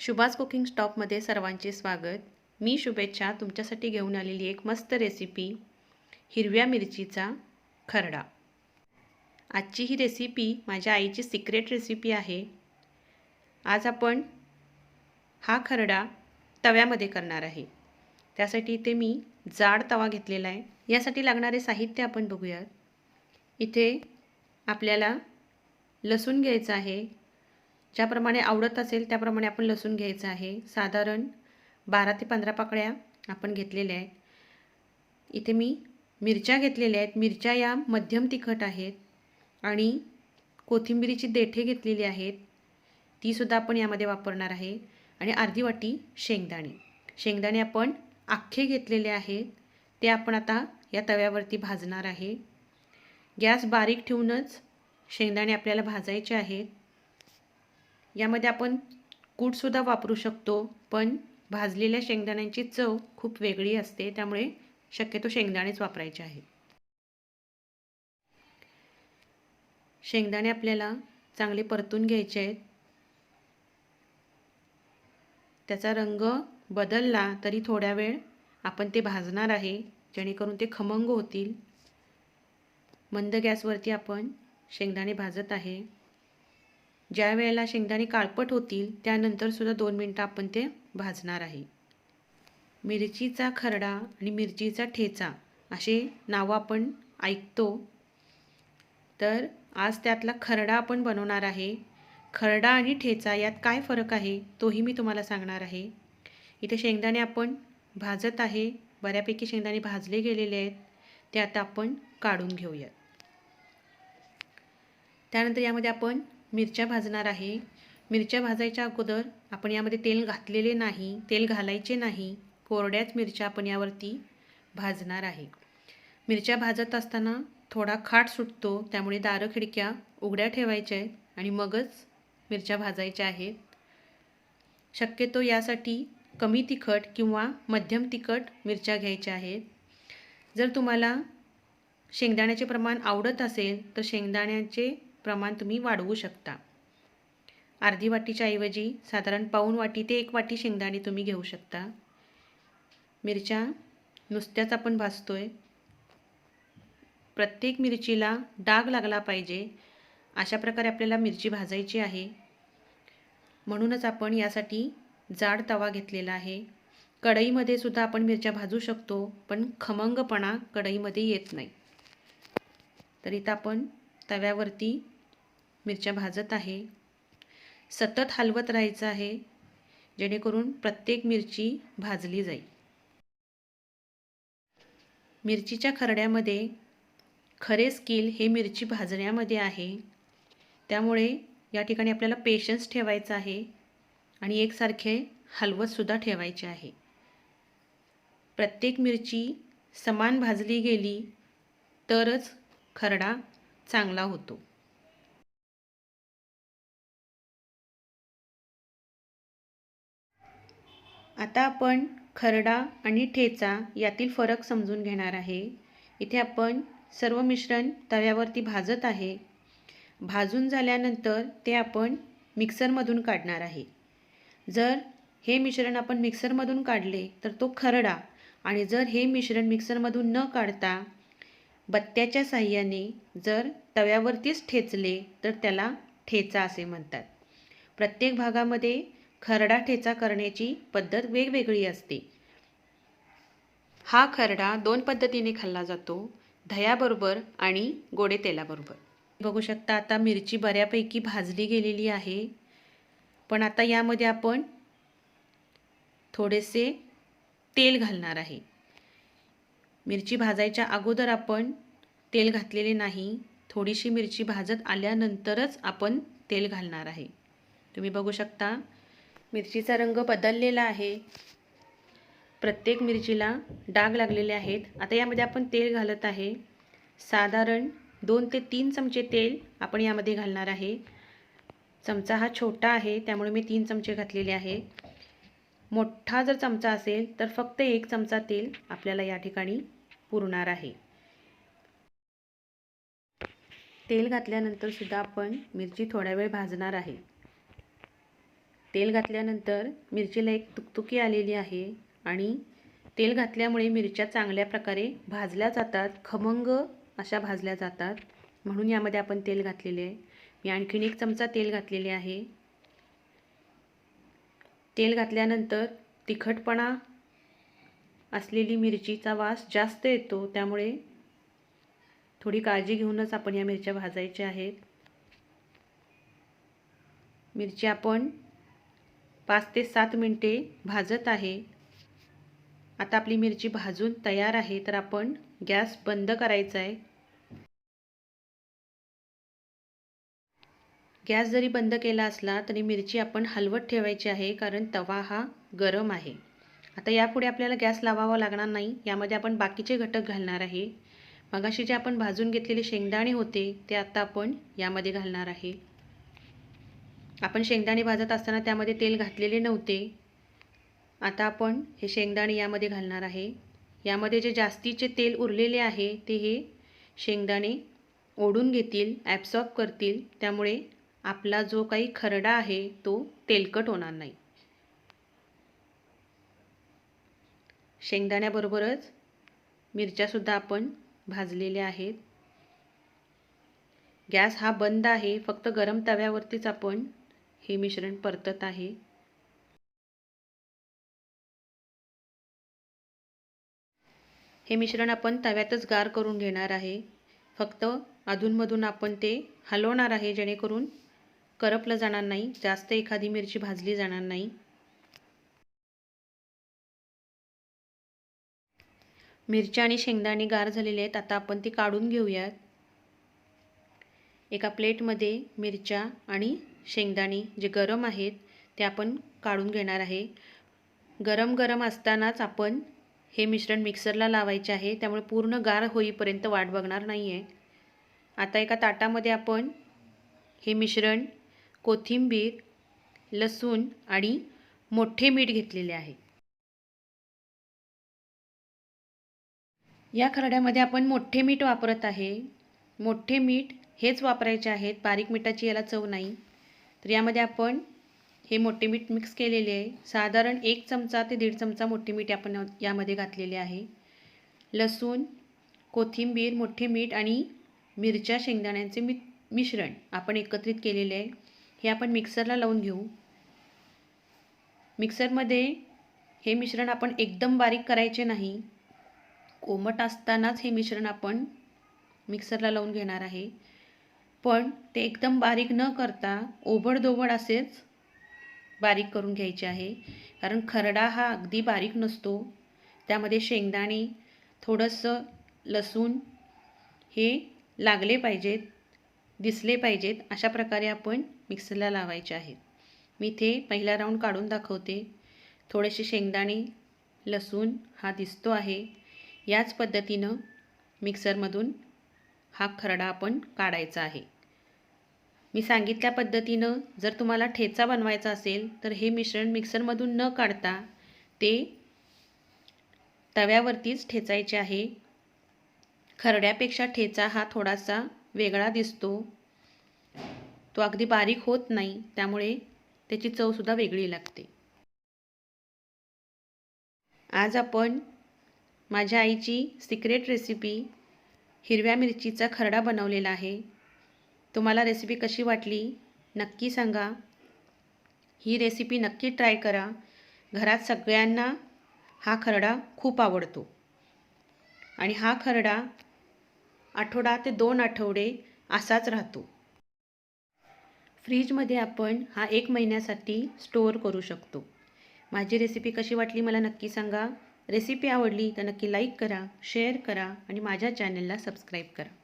शुभास cooking स्टॉपमध्ये सर्वांचे स्वागत. मी शुभेच्छा तुमच्यासाठी घेऊन आलेली एक मस्त रेसिपी हिरव्या मिरचीचा खरडा. आजची ही रेसिपी माझ्या आईची सिक्रेट रेसिपी आहे. आज आपण हा खरडा तव्यामध्ये करणार आहे. त्यासाठी इथे मी जाड तवा घेतलेला आहे. यासाठी लागणारे साहित्य आपण बघूयात. इथे आपल्याला लसूण घ्यायचं आहे. ज्याप्रमाणे आवडत असेल त्याप्रमाणे आपण लसूण घ्यायचं आहे. साधारण बारा ते पंधरा पाकळ्या आपण घेतलेल्या आहेत. इथे मी मिरच्या घेतलेल्या आहेत. मिरच्या या मध्यम तिखट आहेत आणि कोथिंबिरीची देठे घेतलेली आहेत. तीसुद्धा आपण यामध्ये वापरणार आहे. आणि अर्धी वाटी शेंगदाणे. शेंगदाणे आपण अख्खे घेतलेले आहेत. ते आपण आता या तव्यावरती भाजणार आहे. गॅस बारीक ठेवूनच शेंगदाणे आपल्याला भाजायचे आहेत. यामध्ये आपण कूटसुद्धा वापरू शकतो पण भाजलेल्या शेंगदाण्यांची चव खूप वेगळी असते त्यामुळे शक्यतो शेंगदाणेच वापरायचे आहेत. शेंगदाणे आपल्याला चांगले परतून घ्यायचे आहेत. त्याचा रंग बदलला तरी थोड्या वेळ आपण ते भाजणार आहे जेणेकरून ते खमंग होतील. मंद गॅसवरती आपण शेंगदाणे भाजत आहे. ज्या वेळेला शेंगदाणे काळपट होतील त्यानंतरसुद्धा दोन मिनटं आपण ते भाजणार आहे. मिरचीचा खरडा आणि मिरचीचा ठेचा असे नावं आपण ऐकतो. तर आज त्यातला खरडा आपण बनवणार आहे. खरडा आणि ठेचा यात काय फरक आहे तोही मी तुम्हाला सांगणार आहे. इथे शेंगदाणे आपण भाजत आहे. बऱ्यापैकी शेंगदाणे भाजले गेलेले आहेत. ते आता आपण काढून घेऊयात. त्यानंतर यामध्ये आपण मिरच्या भाजणार आहे. मिरच्या भाजायच्या अगोदर आपण यामध्ये तेल घातलेले नाही तेल घालायचे नाही. कोरड्याच मिरच्या आपण यावरती भाजणार आहे. मिरच्या भाजत असताना थोडा खाट सुटतो त्यामुळे दारं खिडक्या उघड्या ठेवायच्या आहेत आणि मगच मिरच्या भाजायच्या आहेत. शक्यतो यासाठी कमी तिखट किंवा मध्यम तिखट मिरच्या घ्यायच्या आहेत. जर तुम्हाला शेंगदाण्याचे प्रमाण आवडत असेल तर शेंगदाण्याचे प्रमाण तुम्ही वाढवू शकता. अर्धी वाटीच्या ऐवजी साधारण पाऊण वाटी ते एक वाटी शेंगदाणे तुम्ही घेऊ शकता. मिरच्या नुसत्याच आपण भाजतो आहे प्रत्येक मिरचीला डाग लागला पाहिजे अशा प्रकारे आपल्याला मिरची भाजायची आहे. म्हणूनच आपण यासाठी जाड तवा घेतलेला आहे. कढईमध्ये सुद्धा आपण मिरच्या भाजू शकतो पण खमंगपणा कढईमध्ये येत नाही. तर इथं आपण तव्यावरती मिरच्या भाजत आहे. सतत हलवत राहायचं आहे जेणेकरून प्रत्येक मिरची भाजली जाईल. मिरचीच्या खरड्यामध्ये खरे स्किल हे मिरची भाजण्यामध्ये आहे. त्यामुळे या ठिकाणी आपल्याला पेशन्स ठेवायचा आहे आणि एकसारखे हलवतसुद्धा ठेवायचे आहे. प्रत्येक मिरची समान भाजली गेली तरच खरडा चांगला होतो. आता आपण खरडा आणि ठेचा यातील फरक समजून घेणार आहे. इथे आपण सर्व मिश्रण तव्यावरती भाजत आहे. भाजून झाल्यानंतर ते आपण मिक्सरमधून काढणार आहे. जर हे मिश्रण आपण मिक्सरमधून काढले तर तो खरडा आणि जर हे मिश्रण मिक्सरमधून न काढता बत्त्याच्या साह्याने जर तव्यावरतीच ठेचले तर त्याला ठेचा असे म्हणतात. प्रत्येक भागामध्ये खरडा ठेचा करण्याची पद्धत वेगवेगळी असते. हा खरडा दोन पद्धतीने खाल्ला जातो दह्याबरोबर आणि गोडे तेलाबरोबर. बघू शकता आता मिरची बऱ्यापैकी भाजली गेलेली आहे पण आता यामध्ये आपण थोडेसे तेल घालणार आहे. मिरची भाजायच्या अगोदर आपण तेल घातलेले नाही थोडीशी मिरची भाजत आल्यानंतरच आपण तेल घालणार आहे. तुम्ही बघू शकता मिरचीचा रंग बदललेला आहे. प्रत्येक मिरचीला डाग लागलेले आहेत. आता यामध्ये आपण तेल घालत आहे. साधारण दोन ते तीन चमचे तेल आपण यामध्ये घालणार आहे. चमचा हा छोटा आहे त्यामुळे मी तीन चमचे घातलेले आहे. मोठा जर चमचा असेल तर फक्त एक चमचा तेल आपल्याला या ठिकाणी पुरणार आहे. तेल घातल्यानंतर सुद्धा आपण मिरची थोड्या वेळ भाजणार आहे. तेल घातल्यानंतर मिरचीला एक तुकतुकी आलेली आहे आणि तेल घातल्यामुळे मिरच्या चांगल्या प्रकारे भाजल्या जातात खमंग अशा भाजल्या जातात. म्हणून यामध्ये आपण तेल घातलेले आहे. मी आणखीन एक चमचा तेल घातलेले आहे. तेल घातल्यानंतर तिखटपणा असलेली मिरचीचा वास जास्त येतो त्यामुळे थोडी काळजी घेऊनच आपण या मिरच्या भाजायच्या आहेत. मिरची आपण पाच ते सात मिनटे भाजत आहे. आता आपली मिरची भाजून तयार आहे तर आपण गॅस बंद करायचा आहे. गॅस जरी बंद केला असला तरी मिरची आपण हलवत ठेवायची आहे कारण तवा हा गरम आहे. आता यापुढे आपल्याला गॅस लावावा लागणार नाही यामध्ये आपण बाकीचे घटक घालणार आहे. मगाशी जे आपण भाजून घेतलेले शेंगदाणे होते ते आता आपण यामध्ये घालणार आहे. आपण शेंगदाणे भाजत असताना त्यामध्ये तेल घातलेले नव्हते. आता आपण हे शेंगदाणे यामध्ये घालणार आहे. यामध्ये जे जास्तीचे तेल उरलेले आहे ते हे शेंगदाणे ओढून घेतील ॲब्सॉर्ब करतील. त्यामुळे आपला जो काही खरडा आहे तो तेलकट होणार नाही. शेंगदाण्याबरोबरच मिरच्यासुद्धा आपण भाजलेल्या आहेत. गॅस हा बंद आहे. फक्त गरम तव्यावरतीच आपण हे मिश्रण परतत आहे. हे मिश्रण आपण तव्यातच गार करून घेणार आहे. फक्त अधूनमधून आपण ते हलवणार आहे जेणेकरून करपलं जाणार नाही जास्त एखादी मिरची भाजली जाणार नाही. मिरच्या आणि शेंगदाणे गार झालेले आहेत आता आपण ती काढून घेऊयात. एका प्लेटमध्ये मिरच्या आणि शेंगदाणे जे गरम आहेत ते आपण काढून घेणार आहे. गरम गरम असतानाच आपण हे मिश्रण मिक्सरला लावायचे आहे. त्यामुळे पूर्ण गार होईपर्यंत वाट बघणार नाही आहे आता एका ताटामध्ये आपण हे मिश्रण कोथिंबीर लसूण आणि मोठे मीठ घेतलेले आहे. या खरड्यामध्ये आपण मोठे मीठ वापरत आहे. मोठे मीठ हेच वापरायचे आहेत. बारीक मिठाची याला चव नाही. तर यामध्ये आपण हे मोठे मीठ मिक्स केलेले आहे. साधारण एक चमचा ते दीड चमचा मोठे मीठ आपण यामध्ये घातलेले आहे. लसूण कोथिंबीर मोठे मीठ आणि मिरच्या शेंगदाण्यांचे मी मिश्रण आपण एकत्रित केलेले आहे. हे आपण मिक्सरला लावून घेऊ. मिक्सरमध्ये हे मिश्रण आपण एकदम बारीक करायचे नाही. कोमट असतानाच हे मिश्रण आपण मिक्सरला लावून घेणार आहे. पण ते एकदम बारीक न करता ओबडधोबड असेच बारीक करून घ्यायचे आहे. कारण खरडा हा अगदी बारीक नसतो. त्यामध्ये शेंगदाणे थोडंसं लसूण हे लागले पाहिजेत दिसले पाहिजेत अशा प्रकारे आपण मिक्सरला लावायचे आहेत मी इथे पहिला राऊंड काढून दाखवते. थोडेसे शेंगदाणे लसूण हा दिसतो आहे. याच पद्धतीनं मिक्सरमधून हा खरडा आपण काढायचा आहे. मी सांगितल्या पद्धतीनं जर तुम्हाला ठेचा बनवायचा असेल तर हे मिश्रण मिक्सरमधून न काढता ते तव्यावरतीच ठेचायचे आहे. खरड्यापेक्षा ठेचा हा थोडासा वेगळा दिसतो. तो अगदी बारीक होत नाही त्यामुळे त्याची चवसुद्धा वेगळी लागते. आज आपण माझ्या आईची सिक्रेट रेसिपी हिरव्या मिरचीचा खरडा बनवलेला आहे. तुम्हाला रेसिपी कशी वाटली? नक्की सांगा. ही रेसिपी नक्की ट्राय करा. घरात सगळ्यांना हा खरडा खूप आवडतो. आणि हा खरडा आठवडा ते दोन आठवडे असाच राहतो. फ्रीजमध्ये आपण हा एक महिन्यासाठी स्टोअर करू शकतो. माझी रेसिपी कशी वाटली मला नक्की सांगा. रेसिपी आवडली तर नक्की लाईक करा शेअर करा आणि माझ्या चॅनलला सबस्क्राईब करा.